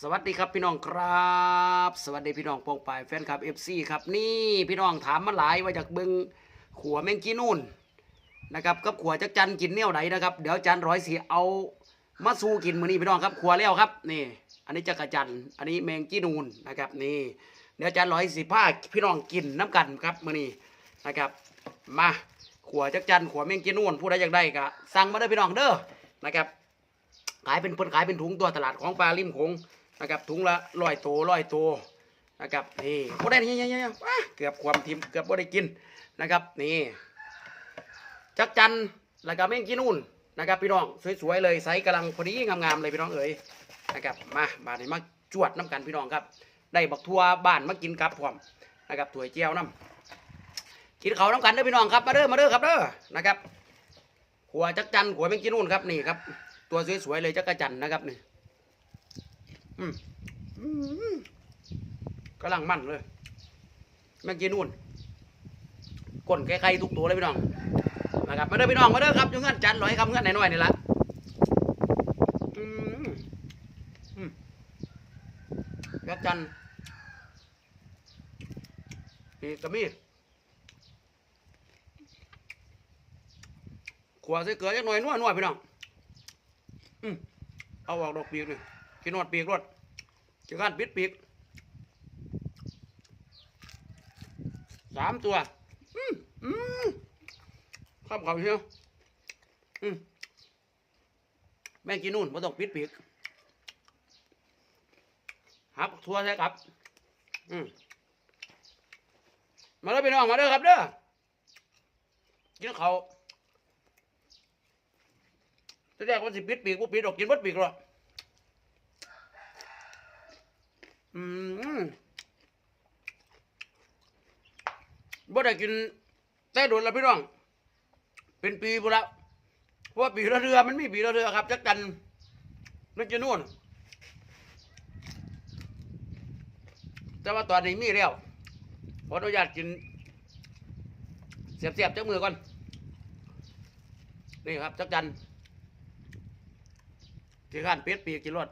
สวัสดีครับพี่น้องครับ สวัสดีพี่น้องปองปายแฟนคลับ FC ครับนี่พี่น้องถามมาหลายว่าจากเบิงขัวแมงกีนู่นนะครับกับขัวจักจันกินเนี่ยวไหนนะครับเดี๋ยวจันร้อยสีเอามาสู้กินมือนี้พี่น้องครับขัวแล้วครับนี่ อันนี้จักรจันอันนี้แมงกีนูนนะครับนี่เดี๋ยวจันร้อยสีผ้าพี่น้องกินน้ำกันครับมือนี้นะครับ มาขัวจักจันขัวแมงกีนูนผู้ใดอยากได้ก็สั่งมาเด้พี่น้องเด้อนะครับขายเป็นเพิ่นขายเป็นถุงตัวตลาดของปลาริมโขง นะครับถุงละร้อยตัวร้อยตัวนะครับนี่บ่ได้นี่ยังๆเกือบความทิมเกือบบ่ได้กินนะครับนี่จักจันแล้วก็แมงกินนู่นนะครับพี่น้องสวยๆเลยไซส์กำลังพอดีงามๆเลยพี่น้องเอ๋ยนะครับมาบาดนี้มาจวดน้ำกันพี่น้องครับ ได้บักทัวบ้านมากินกับพร้อมนะครับถั่วเจียวน้ำกินเขาน้ำกันเด้อพี่น้องครับมาเด้อมาเด้อครับเด้อนะครับหัวจักจันหัวแมงกินนู่นครับนี่ครับตัวสวยๆเลยจักจันนะครับนี่ อืมอืมกำลังมั่นเลยแม่งกี้นู่นก้นใครๆทุกตัวเลยพี่น้องนะครับมาเด้อพี่น้องมาเด้อครับอยุ่งเงินจันร้อยคำเงินหน่อยๆนี่ละยักจันนี่กระมี่ขวาใส่เกลือจักหน่อยนัวๆพี่น้อง อืมเอาออกดอกปีกเลย กินนอดปีกรถจะการปิดปีกสามตัว อืมอืมข้ามเขาเชียวอืมแม่กินนู่นม่ต้องปิดปีกหักทัวใช่ครับ อืมมาเด้อพี่น้องมาเด้อครับเด้อกินเขาวแสดงว่าสิปิดปีกบ่ปิดออกกินบดปีกหรอก อืมบ่ได้กินแต่โดนแล้วพี่น้อง เป็นปีบุล้วเพราะว่าปีละเรือมันมีปีละเรือครับจักกันนั่นจะนู่น แต่ว่าตอนนี้มีแล้วขออนุญาตกินเสียบๆจักมือก่อน นี่ครับจักจันที่ข้านเป็ดปีกกินรถ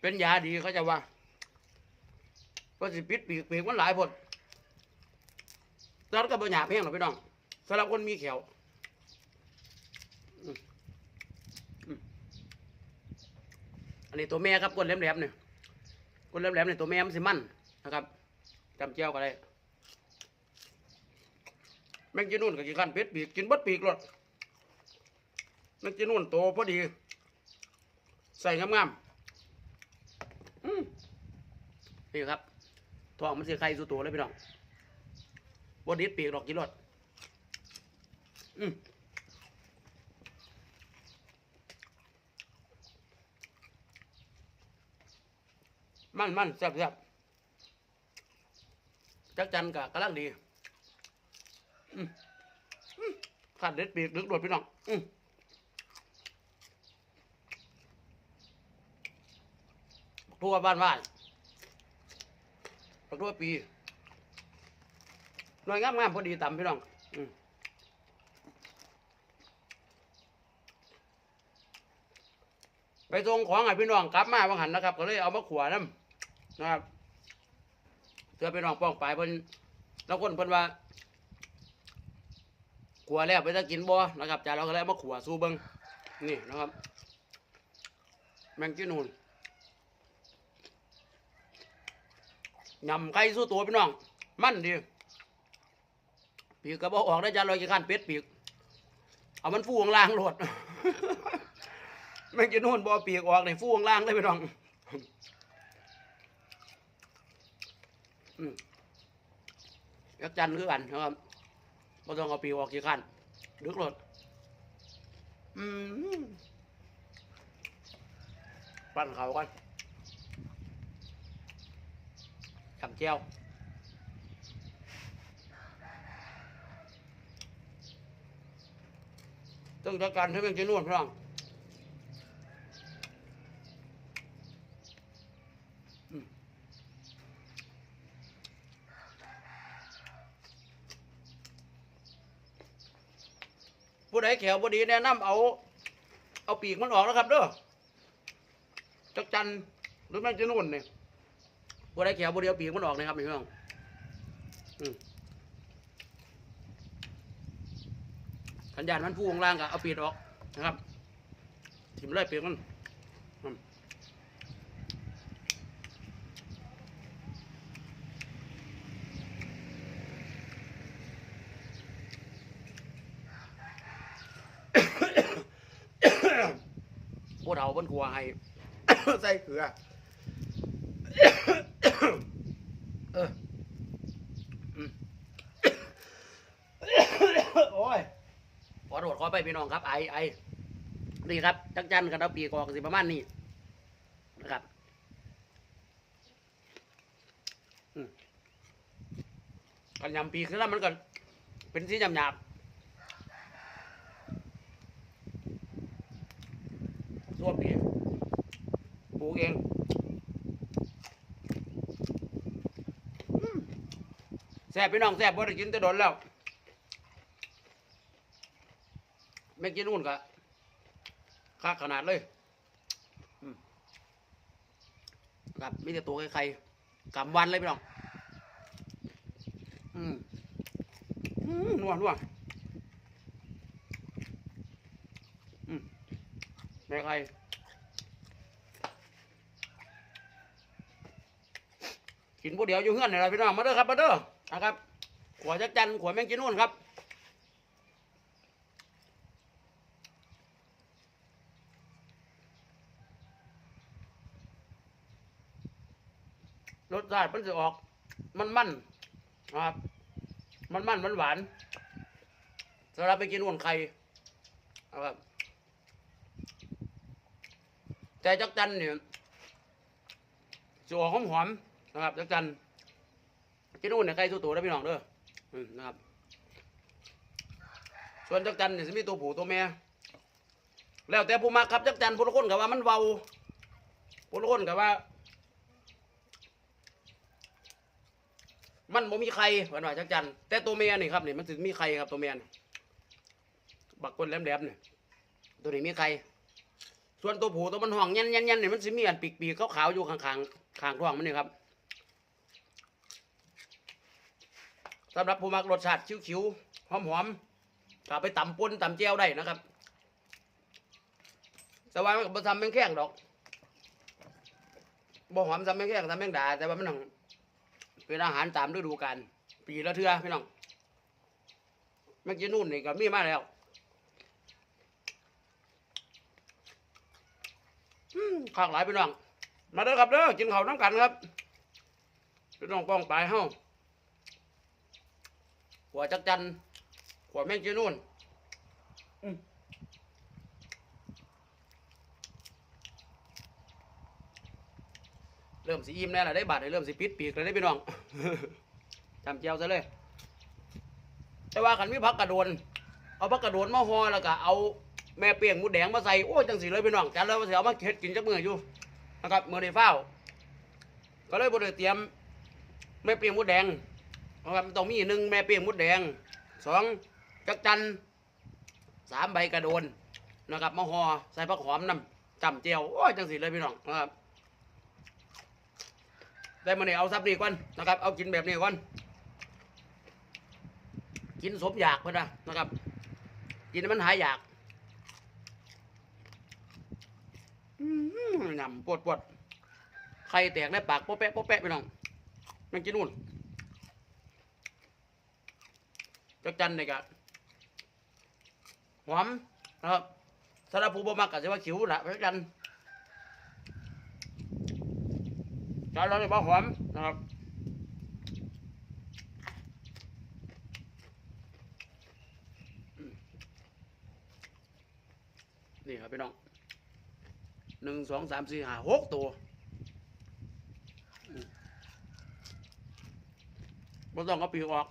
เป็นยาดีเขาจะว่าเพราะสิปิดปีกปีกมันหลายผลแล้วก็บ่หยาเพียงหรอพี่น้องสำหรับคนมีเขียวอันนี้ตัวแม่ครับก้นแหลมๆเนี่ยก้นแหลมๆเนี่ยตัวแม่มันสิมันนะครับจำเจียวก็ได้แมงจีนู่นกับกี่ขันเป็ดปีกกินบดปีกหลดแม่งจีนู่นโตพอดี ใส่งามๆอืม นี่ครับทองมันสีไข่สู่ตัวเลยพี่น้องบดิดปีกหรอกกินหลดอืมมันมันแซ่บแซ่บจักจันกะกำลังดีขาดเด็ดปีกดึกโดดพี่น้องอืมทั่วบ้านว่าน ทั่วปีหน่วยงามงามๆพอดีต่ำพี่น้องอไปส่งของให้พี่น้องกลับมาบางหันนะครับ ก็เลยเอามาขวาน้ำนะครับเพื่อพี่น้องป้องไปเพิ่นแล้วคนเพิ่นว่าขวแล้วไปจะกินบ่นะครับจาเราก็เลยเอามาขวสู้เบิงนี่นะครับ แมงจีนูน ยำไข่สู้ตัวพี่น้อง มั่นดีปีกกระบอกออกได้จานลอยกี่ขั้นเป็ดปีก เอามันฟูข้างล่างโหลดแมงจีนูนบ่อปีกออกเลยฟูข้างล่างเลยพี่น้องยักจันทร์คือกันนะครับบ่ต้องเอาปีกออกกี่ขั้นดึกรถอืมปั้นเขากัน ขำเจียวต้องจัดการให้เป็นจีนวดพี่องผู้ผู้ใดแขวบดีแนะนำเอา เอาปีกมันออกแล้วครับเด้อจักจันหรือแม่จะนุ่นเนี่ย ผู้ใดแขวบ่ดีเอาปีกมันออกนะครับพี่น้องอืมขันยานมันผู้วงล่างก็เอาปีกออกนะครับทิมเลยปีกมันอืมผู้เฒ่าบนครัวให้ใส่เกลือ เออโอ้ยขอโทษขอไปพี่น้องครับ ไอไอนี่ครับจักจันกับเอาปีกอกสิประมาณนี้นะครับกันยำปีกแล้วมันก็เป็นสีหยาบๆตัวปีกปลูกเองอืมแซ่บพี่น้องแซ่บบ่ได้กินแต่โดนแล้วไม่กินนู่นกะค่าขนาดเลยอืมครับมีแต่ตัวไข่ๆกำวันเลยพี่น้องอืมอืมนัวนัวอืมแม่ไข่กินผู้เดียวอยู่เฮือนนี่แหละพี่น้องมาเด้อครับมาเด้อ นะครับ ขวดจักจันขวดแมงกินนู่นครับ รสชาติมันจะออก มันมันนะครับ มันมันหวานหวานสำหรับไปกินอ้วนไข่นะครับแต่จักจันเนี่ยจะออกหอมหอมนะครับจักจัน กินอ้นเนี่ยไข่ตัวโตได้พี่น้องเด้อนะครับ ส่วนจักจันเนี่ยจะมีตัวผู้ตัวแม่แล้วแต่ผู้มักครับจักจันผู้ละคนกับว่ามันเบาผู้ละคนกับว่า มันบ่มีไข่เพิ่นว่าจักจันแต่ตัวเมียนี่ครับนี่มันสิมีไข่ครับตัวเมียนี่บักก้นแหลมๆนี่ยตัวนี้มีไข่ส่วนตัวผู้ตัวมันห่องยันยันยันนี่ยมันสิมีอันปีกๆขาวๆอยู่ข้างๆข้างท้องมันนี่ครับ สำหรับผู้มักรสชาติคิ้วๆหอมๆก็เอาไปตำป่นตำเจียวได้นะครับแต่ว่ามันก็บ่ทำแมงแข้งดอกบ่หอมทำแมงแข้งทำแมงดาแต่ว่ามันหังเป็นอาหารตามฤดูกาลปีละเทื่อพี่น้องเมื่อกี้นู่นนี่ก็มีมาแล้วข้างหลายพี่น้อง มาเด้อครับเด้อกินข้าวน้ำกันครับพี่น้องป้องไปเฮ้า หัวจักจันหัวแมงจีนู่นอืมเริ่มสีอิ่มแน่ละได้บาดได้เริ่มสีปิดปีกเลยได้พี่น้องจำเจียวซะเลย แต่ว่าขันมีพักกระโดน เอาพักกระโดนมาห่อแล้วก็เอาแม่เปียงหมูแดงมาใส่โอ้ยจังสีเลยพี่น้องจันเลยว่าสิเอามาเฮ็ดกินจักมืออยู่นะครับมือในเฝ้าวก็เลยบ่ได้เตรียมแม่เปียงหมูแดง นะครับมันต้องมีหนึ่งแม่เปียงหมูแดงสองจักจันสามใบกระโดนนะครับมาห่อใส่ผักหอมน้ำจำเจียวโอ้ยจังสีเลยพี่น้องนะครับได้มาเนี่ยเอาซับนี่ก่อนนะครับ เอากินแบบนี้ก่อนกินสมอยากเพื่อนนะนะครับ กินมันหายอยากอื้อหือยำปวดปวดไข่แตกในปากโป๊ะแปะโป๊ะแปะไปน้องมันกินนู่น จักจันนี่กะหอมนะครับสำหรับผู้บ่มักก็จะว่าขิวละจักจันจานเราเนี่ยหอมนะครับนี่ครับพี่น้องหนึ่งสองสามสี่ห้าหกตัวอืมบ่ต้องเอาปีกออก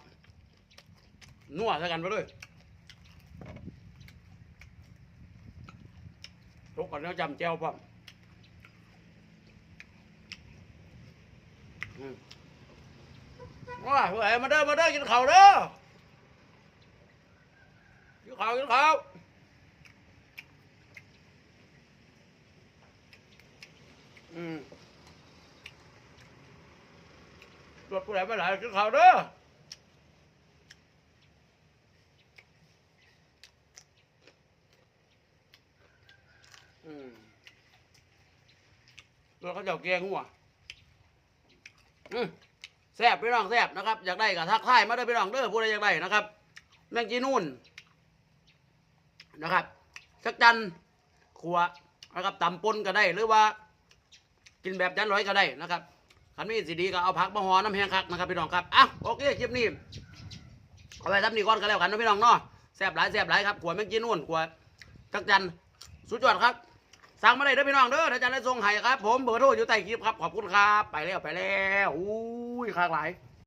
นัวใส่กันไปเลยทุกคนต้อจำเจ้าพ่อมว้าผู้ใหญ่มาเด้อมาเด้อกินข้าวเด้อกินข้าวกินข้าวอืมรถผู้ใหญ่มาหลายกินข้าวเด้อ อืมรถเขาเจ้าแกงหัวอืมแซ่บพี่น้องแซ่บนะครับ อยากได้ก็ทักทายมาเด้อพี่น้องเด้อผู้ใดอยากได้นะครับ แมงจีนู่นนะครับชักจันขัวนะครับตำปนก็ได้ หรือว่า กินแบบจันร้อยก็ได้นะครับขันมีสีดีก็เอาผักมะฮอน้ำแห้งคักนะครับพี่น้องครับอะโอเคคลิปนี้เอาไปทำนี่ก่อนก็แล้วกันนะพี่น้องเนาะแซ่บหลายแซ่บหลายครับขัวแมงจีนู่นขัวชักจันสุดยอดครับ สั่งมาได้เด้อพี่น้องเด้อถ้าจะได้ทรงไห้ครับ ผมเบอร์โทรอยู่ใต้คลิปครับขอบคุณครับ ไปแล้วไปแล้วอุ้ยคากหลาย